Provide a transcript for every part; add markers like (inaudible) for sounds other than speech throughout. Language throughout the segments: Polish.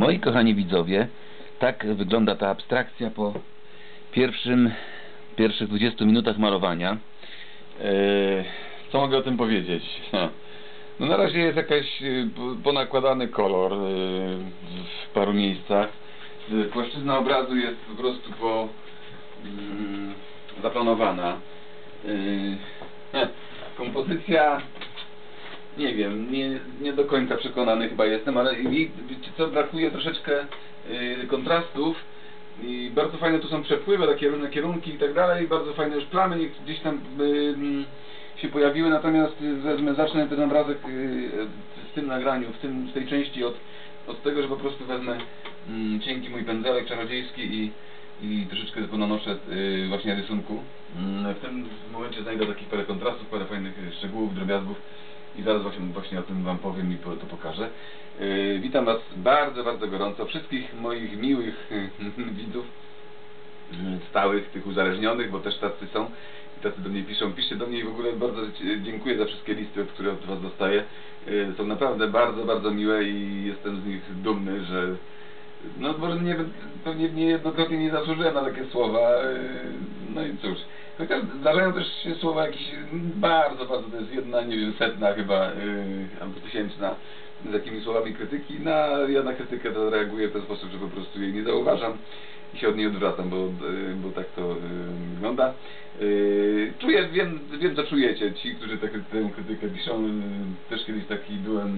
Moi kochani widzowie, tak wygląda ta abstrakcja po pierwszym, pierwszych 20 minutach malowania. Eee, co mogę o tym powiedzieć? (laughs) No na razie jest jakaś po- ponakładany kolor y, w paru miejscach. Płaszczyzna obrazu jest po prostu po mm, zaplanowana. (laughs) Kompozycja nie wiem, nie, nie do końca przekonany chyba jestem, ale wiecie co, brakuje troszeczkę y, kontrastów. I bardzo fajne tu są przepływy, takie różne kierunki i tak dalej, bardzo fajne już plamy gdzieś tam y, mm, się pojawiły, natomiast y, wezmę, zacznę ten obrazek y, w tym nagraniu, w, tym, w tej części od, od tego, że po prostu wezmę mm, cienki mój pędzelek czarodziejski i, i troszeczkę ponanoszę y, właśnie rysunku. Mm, W tym momencie znajdę takich parę kontrastów, parę fajnych y, szczegółów, drobiazgów i zaraz właśnie, właśnie o tym Wam powiem i to pokażę. Yy, witam Was bardzo, bardzo gorąco, wszystkich moich miłych (laughs) widzów, yy, stałych, tych uzależnionych, bo też tacy są i tacy do mnie piszą. Piszcie do mnie i w ogóle bardzo dzie- dziękuję za wszystkie listy, które od Was dostaję. Yy, są naprawdę bardzo, bardzo miłe i jestem z nich dumny, że no może nie, pewnie niejednokrotnie nie zasłużyłem na takie słowa, yy, no i cóż. Chociaż zdarzają też się słowa jakieś bardzo, bardzo, to jest jedna, nie wiem, setna chyba, yy, albo tysięczna, z jakimi słowami krytyki. No, ja na krytykę to reaguję w ten sposób, że po prostu jej nie zauważam i się od niej odwracam, bo, yy, bo tak to yy, wygląda. Yy, czuję, wiem, wiem co czujecie, ci, którzy tę tę krytykę piszą, yy, też kiedyś taki byłem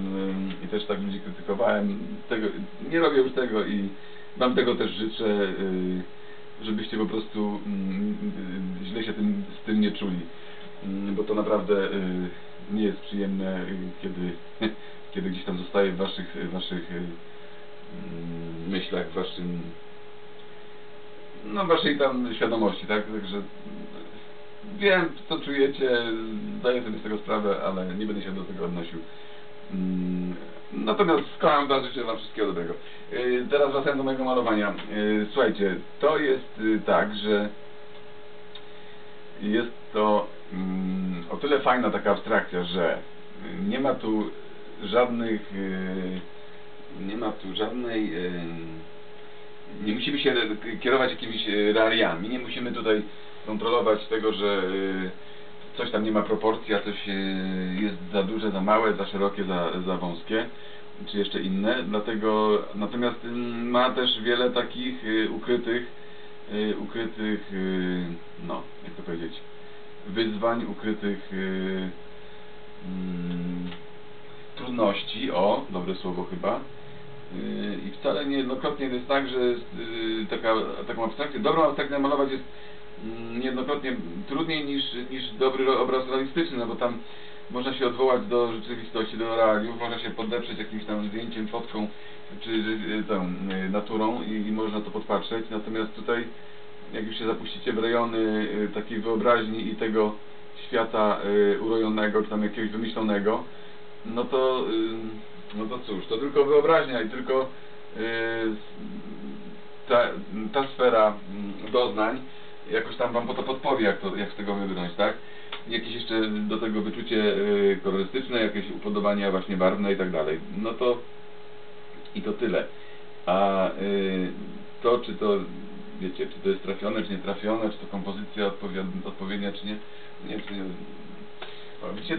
yy, i też tak ludzi krytykowałem, tego, nie robię już tego i wam tego też życzę, yy, żebyście po prostu mm, yy, źle się tym, z tym nie czuli, Yy, bo to naprawdę yy, nie jest przyjemne, yy, kiedy, (laughs) kiedy gdzieś tam zostaje w waszych, waszych mm, myślach, w waszym no waszej tam świadomości, tak? Także wiem, co czujecie, zdaję sobie z tego sprawę, ale nie będę się do tego odnosił. Natomiast kocham was, wam wszystkiego dobrego. Yy, Teraz wracając do mojego malowania. Yy, Słuchajcie, to jest yy, tak, że jest to mm, o tyle fajna taka abstrakcja, że nie ma tu żadnych nie ma tu żadnej nie musimy się kierować jakimiś realiami, nie musimy tutaj kontrolować tego, że tam nie ma proporcji, a coś e, jest za duże, za małe, za szerokie, za, za wąskie, czy jeszcze inne. Dlatego natomiast mm, ma też wiele takich e, ukrytych, e, ukrytych, no, jak to powiedzieć, wyzwań, ukrytych mm, trudności, o, dobre słowo chyba, I wcale niejednokrotnie jest tak, że taka, taką abstrakcję, dobrą abstrakcję malować jest niejednokrotnie trudniej niż, niż dobry obraz realistyczny, no bo tam można się odwołać do rzeczywistości, do realiów, można się podeprzeć jakimś tam zdjęciem, fotką czy yy, tą yy, naturą i, i można to podpatrzeć. Natomiast tutaj, jak już się zapuścicie w rejony yy, takiej wyobraźni i tego świata yy, urojonego, czy tam jakiegoś wymyślonego, no to, no to cóż, to tylko wyobraźnia i tylko ta, ta sfera mm, doznań jakoś tam wam po to podpowie, jak, to, jak z tego wybrnąć, tak? Jakieś jeszcze do tego wyczucie yy, kolorystyczne, jakieś upodobania właśnie barwne i tak dalej. No to i to tyle. A yy, to, czy to, wiecie, czy to jest trafione, czy nie trafione, czy to kompozycja odpowiad, odpowiednia, czy nie, nie, czy nie. O, Widzicie,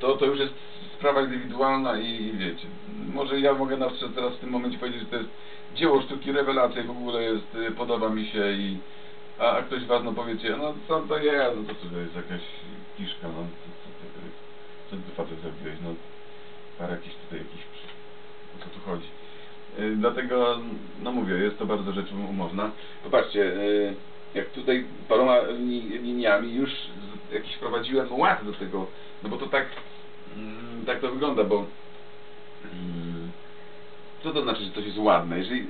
to, to już jest sprawa indywidualna i, i wiecie, może ja mogę na teraz w tym momencie powiedzieć, że to jest dzieło sztuki, rewelacja i w ogóle jest, y, podoba mi się i a, ktoś was no powiecie, no co to jest, no to to jest jakaś kiszka, no co, co, co, co ty facet zrobiłeś, no parę jakichś tutaj jakichś, o co tu chodzi. Y, dlatego, no mówię, jest to bardzo rzecz umowna. Popatrzcie, y, jak tutaj paroma li- liniami już jakiś wprowadziłem ład do tego, no bo to tak, mm, tak to wygląda, bo mm, co to znaczy, że coś jest ładne? Jeżeli,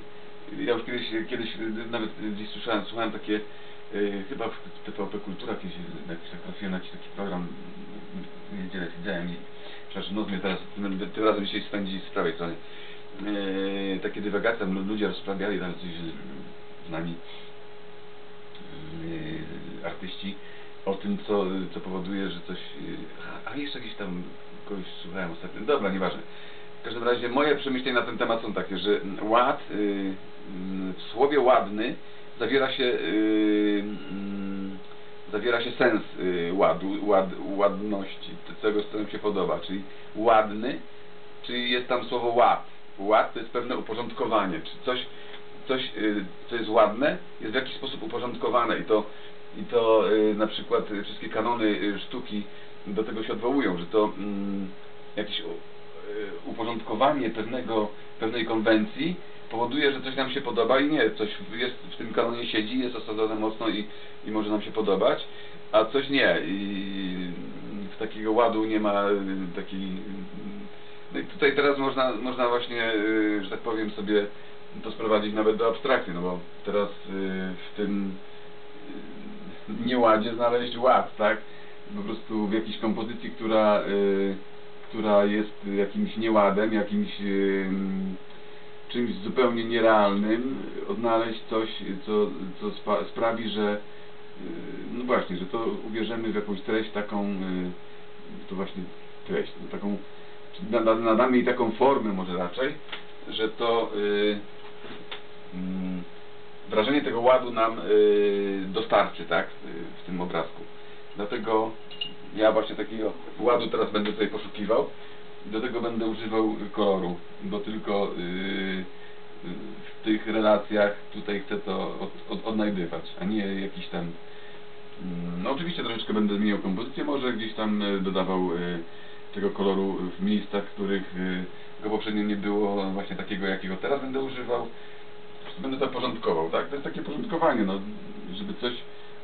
ja już kiedyś, kiedyś nawet gdzieś słyszałem, słuchałem takie, y, chyba w TVP Kultura kiedyś jakiś tak trafiłem na jakiś taki program, niedzielę siedziałem i przepraszam, noc mnie teraz, tym, tym razem dzisiaj spędzi z prawej strony. Yy, takie dywagacje, lu- ludzie rozprawiali tam coś z nami yy, artyści o tym, co, co powoduje, że coś... Yy, a, a jeszcze gdzieś tam kogoś słuchałem ostatnio. Dobra, nieważne. Każdym razie moje przemyślenia na ten temat są takie, że ład, y, mm, w słowie ładny zawiera się, y, mm, zawiera się sens y, ładu, ład, ładności, tego co nam się podoba, czyli ładny, czyli jest tam słowo ład. Ład to jest pewne uporządkowanie, czy coś, coś y, co jest ładne, jest w jakiś sposób uporządkowane i to, i to y, na przykład y, wszystkie kanony y, sztuki do tego się odwołują, że to mm, y, uporządkowanie pewnego, pewnej konwencji powoduje, że coś nam się podoba i nie, coś jest w tym kanonie siedzi, jest osadzone mocno i, i może nam się podobać, a coś nie i w takiego ładu nie ma y, takiej no i tutaj teraz można, można właśnie, y, że tak powiem sobie to sprowadzić nawet do abstrakcji, no bo teraz y, w tym y, nieładzie znaleźć ład, tak? Po prostu w jakiejś kompozycji, która, y, która jest jakimś nieładem, jakimś y, czymś zupełnie nierealnym, odnaleźć coś, co, co sprawi, że y, no właśnie, że to uwierzymy w jakąś treść taką, y, to właśnie treść, no taką, nadamy jej taką formę może raczej, że to mm, wrażenie tego ładu nam dostarczy, tak, w tym obrazku. Dlatego ja właśnie takiego ładu teraz będę tutaj poszukiwał do tego będę używał koloru, bo tylko y, y, w tych relacjach tutaj chcę to od, od, odnajdywać, a nie jakiś tam Mm, No oczywiście troszeczkę będę zmieniał kompozycję, może gdzieś tam e, dodawał e, tego koloru w miejscach, w których e, go poprzednio nie było właśnie takiego, jakiego teraz będę używał. Będę to porządkował, tak? To jest takie porządkowanie, no, żeby coś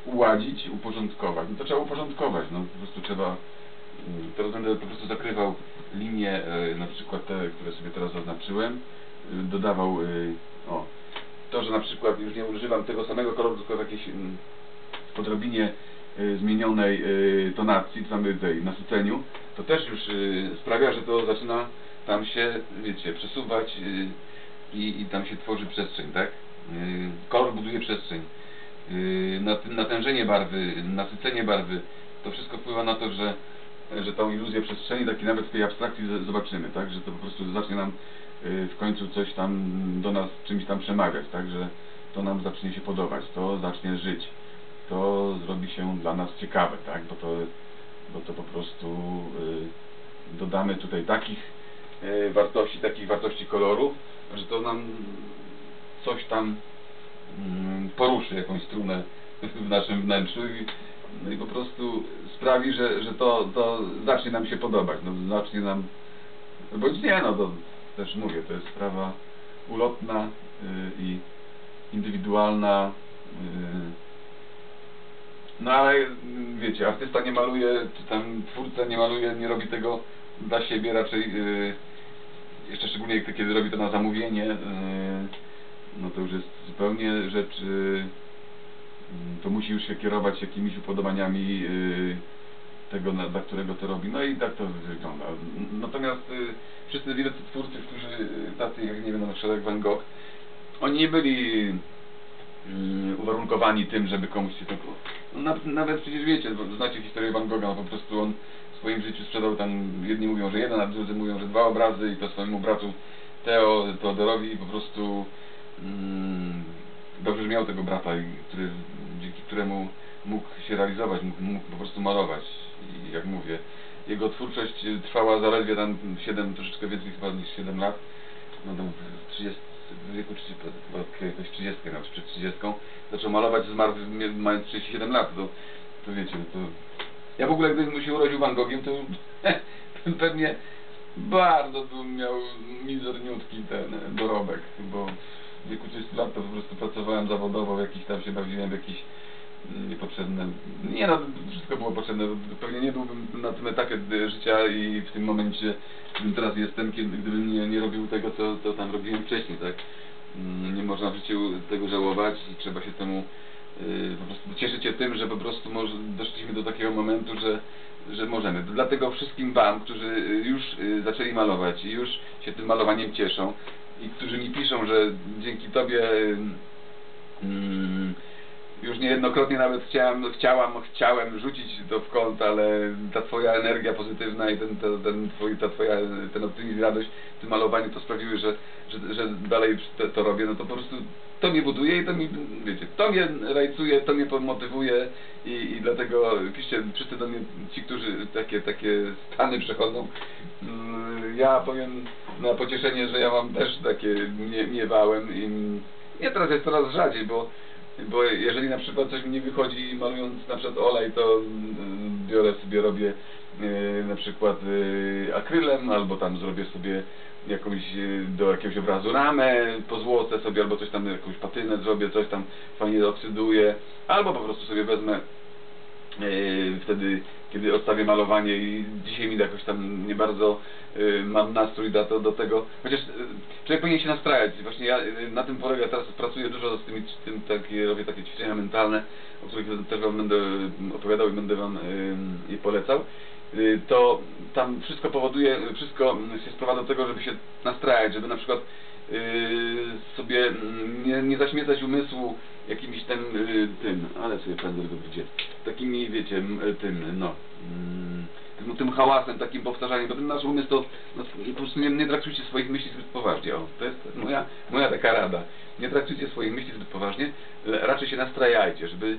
uładzić, uporządkować. No to trzeba uporządkować, no po prostu trzeba mm, teraz będę po prostu zakrywał linie, e, na przykład te, które sobie teraz zaznaczyłem, e, dodawał, e, o, to, że na przykład już nie używam tego samego koloru, tylko w jakiejś mm, odrobinie zmienionej tonacji, czy tam tej nasyceniu, to też już sprawia, że to zaczyna tam się, wiecie, przesuwać i, i tam się tworzy przestrzeń, tak? Kolor buduje przestrzeń. Y, nat- natężenie barwy, nasycenie barwy, to wszystko wpływa na to, że, że tą iluzję przestrzeni, taki nawet w tej abstrakcji zobaczymy, tak? Że to po prostu zacznie nam y, w końcu coś tam do nas czymś tam przemawiać, tak? Że to nam zacznie się podobać, to zacznie żyć to zrobi się dla nas ciekawe, tak? Bo to, bo to po prostu y, dodamy tutaj takich wartości, takich wartości koloru, że to nam coś tam poruszy jakąś strunę w naszym wnętrzu i, no i po prostu sprawi, że, że to, to zacznie nam się podobać, no, zacznie nam bądź nie, no to też mówię, to jest sprawa ulotna y, i indywidualna y, no ale mm, wiecie, artysta nie maluje, czy tam twórca nie maluje, nie robi tego dla siebie raczej, yy, jeszcze szczególnie kiedy robi to na zamówienie, no to już jest zupełnie rzecz, yy, to musi już się kierować jakimiś upodobaniami yy, tego, dla którego to robi. No i tak to wygląda. Natomiast yy, wszyscy wielcy twórcy, którzy tacy jak nie wiem, na przykład Van Gogh, oni nie byli mm, uwarunkowani tym, żeby komuś się to... No, na, nawet przecież wiecie, znacie historię Van Gogha, no po prostu on w swoim życiu sprzedał tam, jedni mówią, że jeden, a drudzy mówią, że dwa obrazy i to swojemu bratu Theo, Teodorowi po prostu mm, dobrze, że miał tego brata, który, dzięki któremu mógł się realizować, mógł, mógł po prostu malować. I jak mówię, jego twórczość trwała zaledwie tam 7, troszeczkę więcej chyba niż 7 lat, no tam w 30, w wieku 30, chyba jakoś 30, no, przed 30, zaczął malować, zmarł mając 37 lat, to, to wiecie, no to... Ja w ogóle gdybym się urodził Van Gogiem, to (laughs) to pewnie bardzo bym miał mizerniutki ten dorobek, bo w wieku 30 lat to po prostu pracowałem zawodowo, jakiś tam się bawiłem w jakieś mm, niepotrzebne... Nie no, wszystko było potrzebne, pewnie nie byłbym na tym etapie życia i w tym momencie, w którym teraz jestem, kiedy, gdybym nie, nie robił tego, co, co tam robiłem wcześniej, tak? Mm, Nie można w życiu tego żałować i trzeba się temu y, po prostu cieszyć się tym, że po prostu może doszliśmy do takiego momentu, że, że możemy. Dlatego wszystkim Wam, którzy y, już y, zaczęli malować i już się tym malowaniem cieszą i którzy mi piszą, że dzięki Tobie mm, już niejednokrotnie nawet chciałem, chciałam, chciałem rzucić to w kąt, ale ta twoja energia pozytywna i ten, ten, ten twój, ta twoja, ten optymizm radość w tym malowaniu to sprawiły, że, że, że dalej to, to robię, no to po prostu to mnie buduje i to mi, wiecie, to mnie rajcuje, to mnie motywuje i, i dlatego piszcie wszyscy do mnie, ci, którzy takie, takie stany przechodzą. Mm, Ja powiem na pocieszenie, że ja mam też takie nie, miewałem i nie teraz jest coraz rzadziej, bo bo jeżeli na przykład coś mi nie wychodzi malując na przykład olej, to mm, biorę sobie, robię e, na przykład e, akrylem, albo tam zrobię sobie jakąś e, do jakiegoś obrazu ramę, pozłocę sobie, albo coś tam, jakąś patynę zrobię, coś tam fajnie oksyduję, albo po prostu sobie wezmę wtedy, kiedy odstawię malowanie i dzisiaj mi jakoś tam nie bardzo e, mam nastrój do, do, tego, chociaż e, człowiek powinien się nastrajać, właśnie ja e, na tym polega, teraz pracuję dużo z tymi, tym, takie, robię takie ćwiczenia mentalne, o których też Wam będę opowiadał i będę Wam e, je polecał, e, to tam wszystko powoduje, wszystko się sprowadza do tego, żeby się nastrajać, żeby na przykład sobie mm, nie, nie zaśmiecać umysłu jakimś tym, y, tym, ale sobie pendel wywrócicie, takimi, wiecie, y, tym, no, mm, tym, tym hałasem, takim powtarzaniem, bo ten nasz umysł to, no, po prostu nie, nie traktujcie swoich myśli zbyt poważnie, o, to jest moja, moja taka rada, nie traktujcie swoich myśli zbyt poważnie, raczej się nastrajajcie, żeby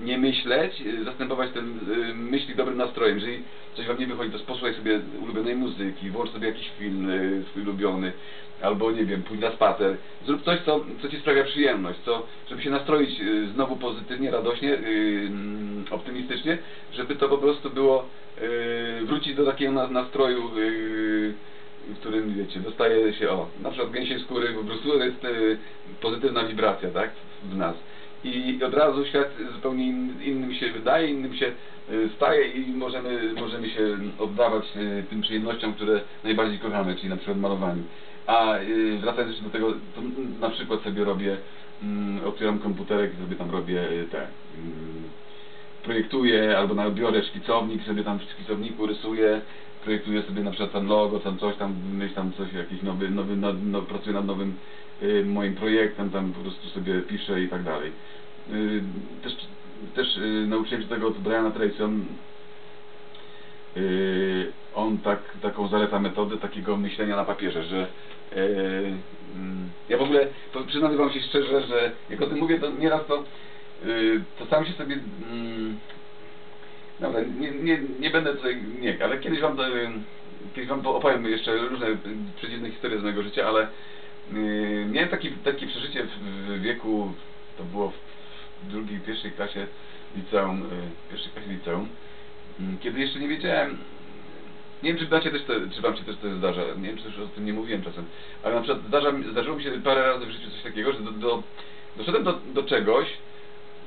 nie myśleć, y, zastępować ten myśli dobrym nastrojem. Jeżeli coś wam nie wychodzi, to posłuchaj sobie ulubionej muzyki, włącz sobie jakiś film swój ulubiony, albo nie wiem, pójdź na spacer. Zrób coś, co, co ci sprawia przyjemność, co, żeby się nastroić y, znowu pozytywnie, radośnie, y, mm, optymistycznie, żeby to po prostu było y, wrócić do takiego na, nastroju y, w którym, wiecie, dostaje się, o, na przykład gęsiej skóry, po prostu jest y, pozytywna wibracja, tak, w nas. I od razu świat zupełnie in, innym się wydaje, innym się y, staje i możemy, możemy się oddawać y, tym przyjemnościom, które najbardziej kochamy, czyli na przykład malowaniu. A y, wracając jeszcze do tego, to na przykład sobie robię, mm, otwieram komputerek i sobie tam robię te, mm, projektuję, albo nawet biorę szkicownik, sobie tam w szkicowniku rysuję, projektuję sobie na przykład tam logo, tam coś tam, myśl tam coś, jakiś nowy, nowy, no, no, pracuję nad nowym y, moim projektem, tam po prostu sobie piszę i tak dalej. Y, też też y, nauczyłem się tego od Briana Tracy, on, y, on tak, taką zaleca metodę takiego myślenia na papierze, że y, mm, ja w ogóle przyznam wam się szczerze, że jak o tym mówię, to nieraz to, y, to sam się sobie mm, Dobra, nie, nie, nie będę tutaj, nie, ale kiedyś wam, to, kiedyś wam opowiem jeszcze różne przedziwne historie z mojego życia, ale miałem taki, takie przeżycie w, w wieku, to było w drugiej, pierwszej klasie liceum, y, pierwszej klasie liceum, mm, kiedy jeszcze nie wiedziałem, nie wiem czy, dacie też to, czy wam się też to zdarza, nie wiem czy też o tym nie mówiłem czasem, ale na przykład zdarza, zdarzyło mi się parę razy w życiu coś takiego, że do, do, doszedłem do, do czegoś,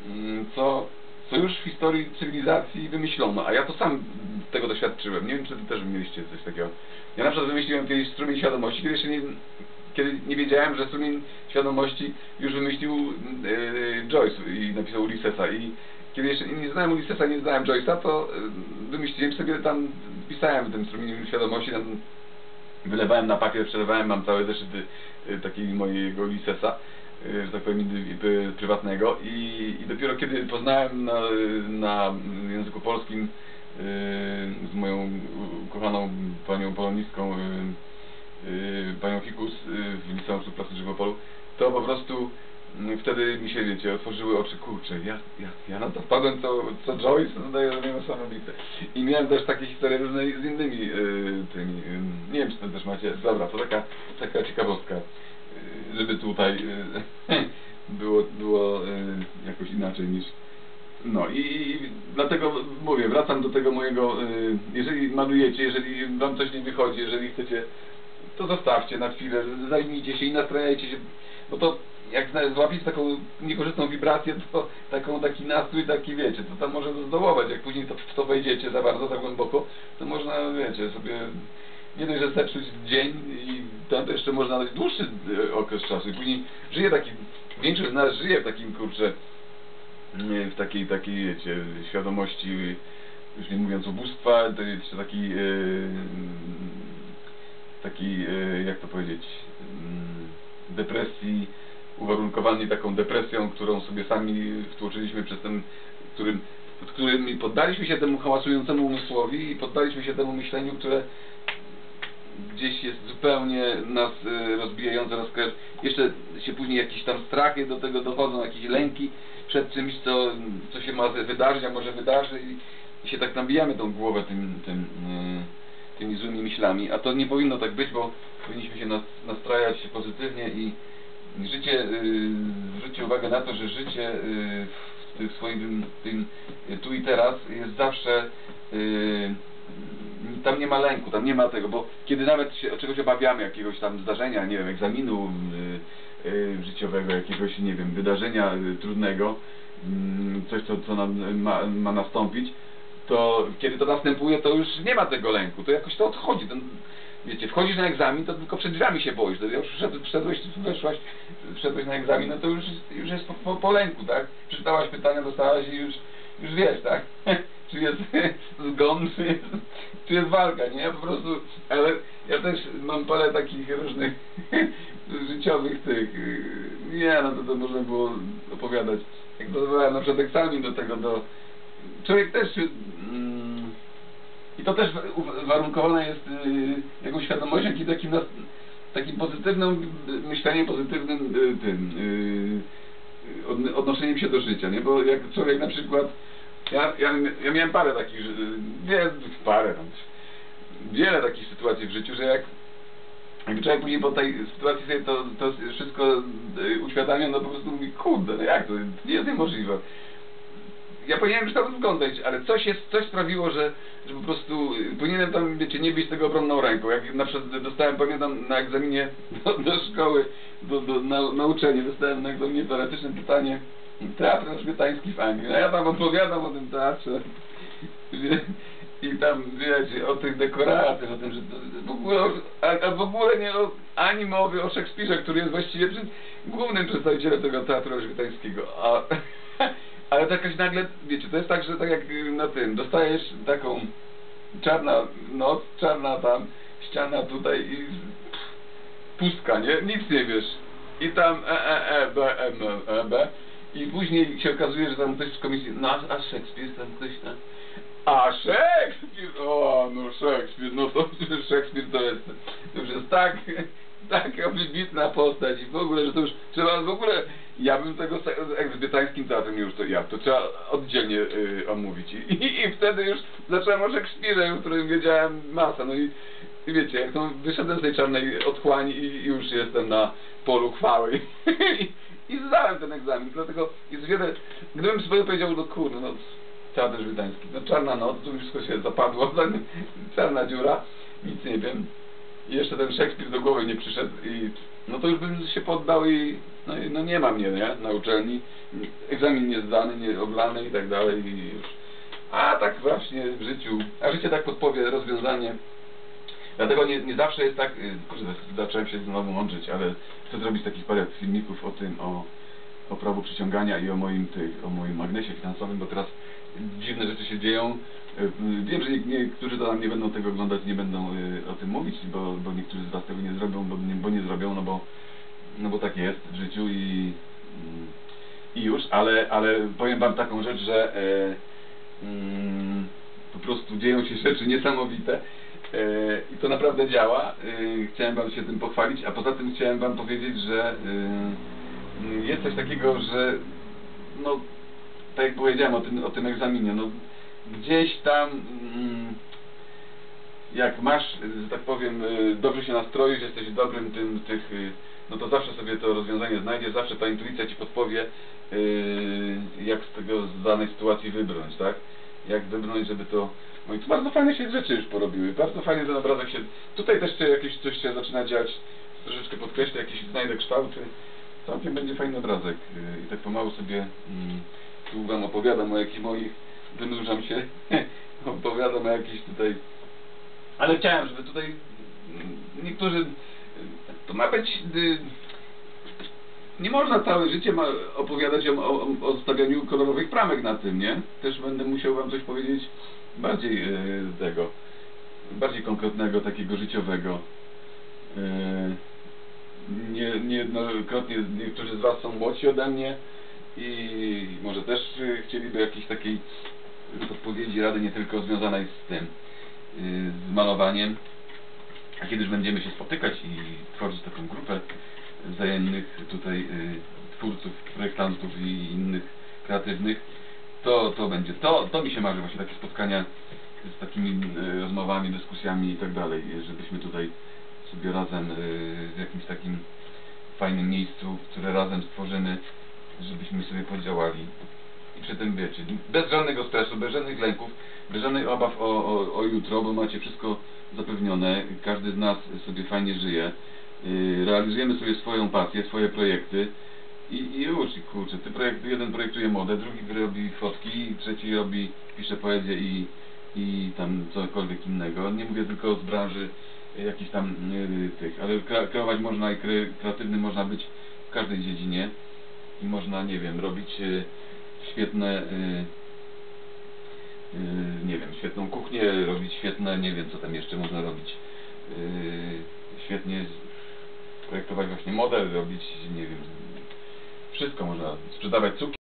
mm, co, co już w historii cywilizacji wymyślono, a ja to sam tego doświadczyłem. Nie wiem, czy wy też mieliście coś takiego. Ja na przykład wymyśliłem kiedyś strumień świadomości, kiedy jeszcze nie, kiedy nie wiedziałem, że strumień świadomości już wymyślił yy, Joyce i napisał Ulyssesa i kiedy jeszcze nie znałem Ulyssesa, nie znałem Joyce'a, to yy, wymyśliłem sobie tam, pisałem w tym strumieniu świadomości, tam wylewałem na papier, przelewałem, mam całe zeszyty y, takiej mojego Ulyssesa, że tak powiem, y, prywatnego. I, i dopiero kiedy poznałem na, na języku polskim y, z moją ukochaną panią polonistką, y, y, panią Hikus y, w Liceum Współpracy Żywopolu, to po prostu y, wtedy mi się, wiecie, otworzyły oczy, kurczę, ja, ja, ja na to wpadłem, co, co Joyce, no daje niesamowite. I miałem też takie historie różne z innymi y, tymi, y, nie wiem, czy to też macie, dobra, to taka, taka ciekawostka, y, żeby tutaj y, (laughs) było, było y, jakoś inaczej niż no i, dlatego mówię, wracam do tego mojego, y, jeżeli malujecie, jeżeli wam coś nie wychodzi, jeżeli chcecie, to zostawcie na chwilę, zajmijcie się i nastrajajcie się, bo to jak złapiecie taką niekorzystną wibrację, to taką, taki nastrój, taki wiecie, to tam może zdołować, jak później to, to wejdziecie za bardzo, za głęboko, to można, wiecie, sobie nie dość, że zepsuć dzień i tam to jeszcze można dać dłuższy y, okres czasu. I później żyje taki, większość z nas żyje w takim, kurczę, w takiej, takiej, wiecie, świadomości, już nie mówiąc ubóstwa, to jeszcze taki, e, taki, e, jak to powiedzieć, mm, depresji, uwarunkowani taką depresją, którą sobie sami wtłoczyliśmy przez ten, którym, którym poddaliśmy się temu hałasującemu umysłowi i poddaliśmy się temu myśleniu, które gdzieś jest zupełnie nas y, rozbijające nas krew. Jeszcze się później jakieś tam strachy do tego dochodzą, jakieś lęki przed czymś, co, co się ma wydarzyć, a może wydarzy i, się tak nabijamy tą głowę tym, tym, y, tymi złymi myślami. A to nie powinno tak być, bo powinniśmy się nas, nastrajać pozytywnie i życie, y, zwróćcie uwagę na to, że życie y, w, tym swoim tym, tu i teraz jest zawsze y, tam nie ma lęku, tam nie ma tego, bo kiedy nawet się czegoś obawiamy, jakiegoś tam zdarzenia, nie wiem, egzaminu y, y, życiowego, jakiegoś, nie wiem, wydarzenia y, trudnego, mm, coś, co, co nam ma, ma nastąpić, to kiedy to następuje, to już nie ma tego lęku, to jakoś to odchodzi. Wiecie, wchodzisz na egzamin, to tylko przed drzwiami się boisz. To już wszedł, wszedłeś, weszłaś, wszedłeś na egzamin, no to już, już jest po, po, po lęku, tak? Przeczytałaś pytania, dostałaś i już, już wiesz, tak? (laughs) czy jest zgon, (laughs) czy jest, czy jest walka, nie? Po prostu, ale ja też mam parę takich różnych (laughs) życiowych tych, yy, nie no to, to można było opowiadać. Jak dodawałem na przykład egzamin do tego, do, człowiek też, mm, i to też wa- warunkowane jest yy, jakąś świadomością i takim, takim pozytywnym myśleniem, pozytywnym yy, tym, yy, odn- odnoszeniem się do życia, nie? Bo jak człowiek na przykład ja, ja, ja miałem parę takich, nie, parę tam, wiele takich sytuacji w życiu, że jak, jak człowiek później po tej sytuacji sobie to, to wszystko y, uświadamia, no po prostu mówi, kurde, no jak to, to nie jest niemożliwe. Ja powinienem już tam zglądać, ale coś jest, coś sprawiło, że, że po prostu y, powinienem tam, wiecie, nie bić tego obronną ręką. Jak na przykład dostałem, pamiętam, na egzaminie do, do szkoły, do, do, na, na uczenie, dostałem na egzaminie teoretyczne pytanie, Teatr Elżbietański w Anglii. No ja tam opowiadam o tym teatrze. I tam, wiecie, o tych dekoracjach, o tym, że w ogóle, a, a w ogóle nie o, ani mowy o Szekspirze, który jest właściwie przed, głównym przedstawicielem tego teatru elżbietańskiego. A, (laughs) ale to jakaś nagle, wiecie, to jest tak, że tak jak na tym, dostajesz taką czarna noc, czarna tam, ściana tutaj i pustka, nie? Nic nie wiesz. I tam e, e, e, b, m, e, b. I później się okazuje, że tam ktoś z komisji, no a Szekspir, tam ktoś tam. A Szekspir! O, no Szekspir, no to (laughs) Szekspir to jest, to już jest tak, (laughs) taka wybitna postać i w ogóle, że to już trzeba w ogóle, ja bym tego z Elżbietańskim teatrem już to ja, to trzeba oddzielnie y, omówić. I, i, I wtedy już zacząłem o Szekspirze, o którym wiedziałem masa, no i, wiecie, jak to wyszedłem z tej czarnej otchłani i już jestem na polu chwały. (laughs) I, egzamin, dlatego jest wiele, gdybym sobie powiedział, no kurde, no teatr żwidański, no czarna noc, tu wszystko się zapadło, (laughs) czarna dziura, nic nie wiem. I jeszcze ten Szekspir do głowy nie przyszedł i no to już bym się poddał i no, i- no nie ma mnie, nie, na uczelni, egzamin nie zdany, nie oblany i tak dalej i już. A tak właśnie w życiu, a życie tak podpowie rozwiązanie. Dlatego nie, nie zawsze jest tak, y, kurde, zacząłem się znowu mądrzyć, ale chcę zrobić takich parę filmików o tym, o, o prawu przyciągania i o moim, o moim magnesie finansowym, bo teraz dziwne rzeczy się dzieją. Y, Wiem, że nie- niektórzy to tam nie będą tego oglądać, nie będą y, o tym mówić, bo, bo niektórzy z Was tego nie zrobią, bo nie, bo nie zrobią, no bo, no bo tak jest w życiu i, i już, ale, ale powiem Wam taką rzecz, że e, mm, po prostu dzieją się rzeczy niesamowite e, i to naprawdę działa. E, chciałem Wam się tym pochwalić, a poza tym chciałem Wam powiedzieć, że e, jest coś takiego, że no, tak jak powiedziałem o tym, o tym egzaminie, no gdzieś tam mm, jak masz, że tak powiem, y, dobrze się nastroisz, jesteś dobrym tym, tych, y, no to zawsze sobie to rozwiązanie znajdziesz, zawsze ta intuicja ci podpowie, y, jak z tego, z danej sytuacji wybrnąć, tak? Jak wybrnąć, żeby to... No i tu bardzo fajne się rzeczy już porobiły, bardzo fajnie ten obrazek się... Tutaj też się jakieś coś się zaczyna dziać, troszeczkę podkreślę, jakieś znajdę kształty, całkiem będzie fajny obrazek y, i tak pomału sobie mm, tu wam opowiadam o jakichś moich, wynurzam się, (laughs) opowiadam o jakichś tutaj ale chciałem, żeby tutaj mm, niektórzy... To ma być... y, Nie można całe życie opowiadać o, o, o stawianiu kolorowych pramek na tym, nie? Też będę musiał wam coś powiedzieć bardziej y, tego, bardziej konkretnego, takiego życiowego. Nie, niejednokrotnie niektórzy z Was są młodsi ode mnie i może też y, chcieliby jakiejś takiej podpowiedzi, rady nie tylko związanej z tym, y, z malowaniem. A kiedyś będziemy się spotykać i tworzyć taką grupę wzajemnych tutaj y, twórców, projektantów i innych kreatywnych, to, to będzie, to, to mi się marzy właśnie takie spotkania z takimi rozmowami, dyskusjami i tak dalej, żebyśmy tutaj sobie razem y, w jakimś takim fajnym miejscu, które razem stworzymy, żebyśmy sobie podziałali. I przy tym wiecie, bez żadnego stresu, bez żadnych lęków, bez żadnych obaw o, o, o jutro, bo macie wszystko zapewnione, każdy z nas sobie fajnie żyje, yy, realizujemy sobie swoją pasję, swoje projekty i, i już, i kurczę, ty projekt, jeden projektuje modę, drugi robi fotki, trzeci robi, pisze poezję i, i tam cokolwiek innego. Nie mówię tylko z branży jakichś tam yy, tych, ale kre, kreować można i kre, kreatywny można być w każdej dziedzinie i można, nie wiem, robić yy, świetne, yy, nie wiem, świetną kuchnię, robić świetne, nie wiem co tam jeszcze można robić, świetnie projektować właśnie model, robić, nie wiem, wszystko można, sprzedawać cukier.